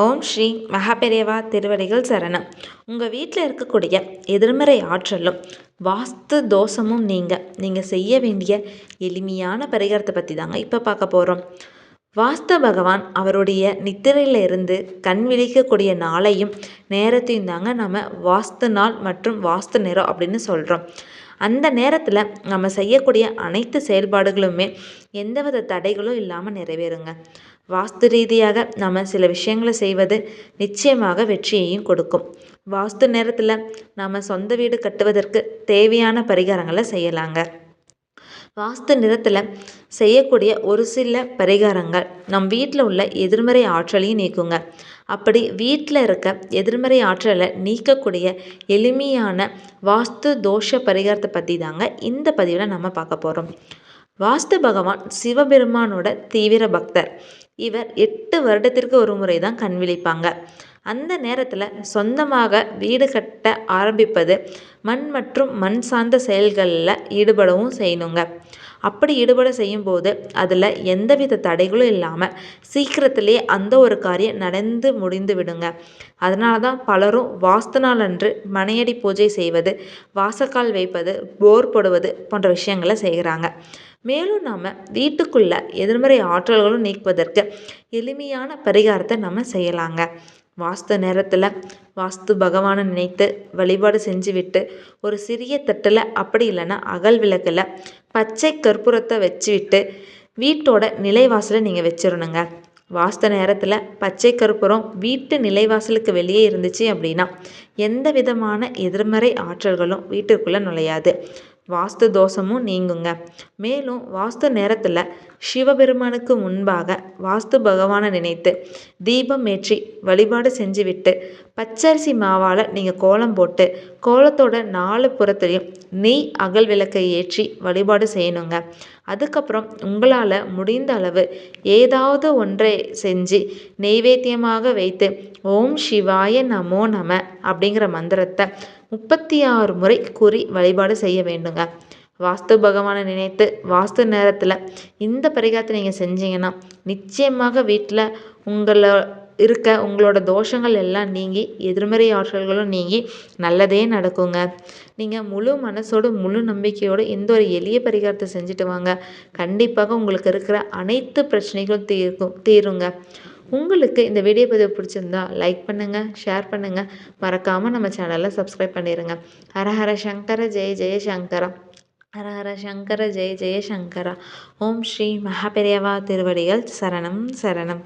ஓம் ஸ்ரீ மகாபெரியவா திருவடிகள் சரணம். உங்கள் வீட்டில் இருக்கக்கூடிய எதிர்மறை ஆற்றலும் வாஸ்து தோஷமும் நீங்கள் நீங்கள் செய்ய வேண்டிய எளிமையான பரிகாரத்தை பற்றி தாங்க இப்போ பார்க்க போகிறோம் வாஸ்து பகவான் அவருடைய நித்திரையில் இருந்து கண் விழிக்கக்கூடிய நாளையும் நேரத்தையும் தாங்க நம்ம வாஸ்து நாள் மற்றும் வாஸ்து நேரம் அப்படின்னு சொல்கிறோம் அந்த நேரத்தில் நம்ம செய்யக்கூடிய அனைத்து செயல்பாடுகளுமே எந்தவித தடைகளும் இல்லாமல் நிறைவேறுங்க. வாஸ்து ரீதியாக நம்ம சில விஷயங்களை செய்வது நிச்சயமாக வெற்றியையும் கொடுக்கும். வாஸ்து நேரத்தில் நாம் சொந்த வீடு கட்டுவதற்கு தேவையான பரிகாரங்களை செய்யலாங்க. வாஸ்து நிறத்தில் செய்யக்கூடிய ஒரு சில பரிகாரங்கள் நம் வீட்டில் உள்ள எதிர்மறை ஆற்றலையும் நீக்குங்க. அப்படி வீட்டில் இருக்க எதிர்மறை ஆற்றலை நீக்கக்கூடிய எளிமையான வாஸ்து தோஷ பரிகாரத்தை பற்றி தாங்க இந்த பதிவில் நம்ம பார்க்க போகிறோம் வாஸ்து பகவான் சிவபெருமானோட தீவிர பக்தர். இவர் எட்டு வருடத்திற்கு ஒரு முறை தான் கண் விழிப்பாங்க. அந்த நேரத்தில் சொந்தமாக வீடு கட்ட ஆரம்பிப்பது மண் மற்றும் மண் சார்ந்த செயல்களில் ஈடுபடவும் செய்யணுங்க. அப்படி ஈடுபட செய்யும்போது அதில் எந்தவித தடைகளும் இல்லாமல் சீக்கிரத்திலே அந்த ஒரு காரியம் நடந்து முடிந்து விடுங்க. அதனால தான் பலரும் வாஸ்து நாளன்று அன்று மனையடி பூஜை செய்வது வாசக்கால் வைப்பது போர் போடுவது போன்ற விஷயங்களை செய்கிறாங்க மேலும் நாம் வீட்டுக்குள்ளே எதிர்மறை ஆற்றல்களும் நீக்குவதற்கு எளிமையான பரிகாரத்தை நம்ம செய்யலாங்க. வாஸ்து நேரத்தில் வாஸ்து பகவானை நினைத்து வழிபாடு செஞ்சுவிட்டு ஒரு சிறிய தட்டில் அப்படி இல்லைன்னா அகல் விளக்கில் பச்சை கற்பூரத்தை வச்சுவிட்டு வீட்டோட நிலைவாசலை நீங்கள் வச்சிடணுங்க வாஸ்து நேரத்தில் பச்சை கற்பூரம் வீட்டு நிலைவாசலுக்கு வெளியே இருந்துச்சு அப்படின்னா எந்த விதமான எதிர்மறை ஆற்றல்களும் வீட்டிற்குள்ளே நுழையாது. வாஸ்து தோஷமும் நீங்குங்க. மேலும் வாஸ்து நேரத்தில் சிவபெருமானுக்கு முன்பாக வாஸ்து பகவானை நினைத்து தீபம் ஏற்றி வழிபாடு செஞ்சுவிட்டு பச்சரிசி மாவால் நீங்கள் கோலம் போட்டு கோலத்தோட நாலு புறத்துலையும் நெய் அகல் விளக்கை ஏற்றி வழிபாடு செய்யணுங்க. அதுக்கப்புறம் உங்களால் முடிந்த அளவு ஏதாவது ஒன்றை செஞ்சு நெய்வேத்தியமாக வைத்து ஓம் சிவாய நமோ நம அப்படிங்கிற மந்திரத்தை முப்பத்தி ஆறு முறை கூறி வழிபாடு செய்ய வேண்டுங்க. வாஸ்து பகவானை நினைத்து வாஸ்து நேரத்தில் இந்த பரிகாரத்தை நீங்கள் செஞ்சீங்கன்னா நிச்சயமாக வீட்டில் உங்களை இருக்க உங்களோட தோஷங்கள் எல்லாம் நீங்கி எதிர்மறை ஆற்றல்களும் நீங்கி நல்லதே நடக்குங்க. நீங்கள் முழு மனசோடு முழு நம்பிக்கையோடு இந்த ஒரு எளிய பரிகாரத்தை செஞ்சுட்டு வாங்க. கண்டிப்பாக உங்களுக்கு இருக்கிற அனைத்து பிரச்சனைகளும் தீர்க்கும் தீருங்க. உங்களுக்கு இந்த வீடியோ பதிவு பிடிச்சிருந்தா லைக் பண்ணுங்கள் ஷேர் பண்ணுங்கள் மறக்காமல் நம்ம சேனலை சப்ஸ்கிரைப் பண்ணிடுங்க ஹரஹர சங்கர ஜெய ஜெய சங்கரா ஹரஹர சங்கர ஜெய ஜெய சங்கரா ஓம் ஸ்ரீ மகாபெரியவா திருவடிகள் சரணம் சரணம்.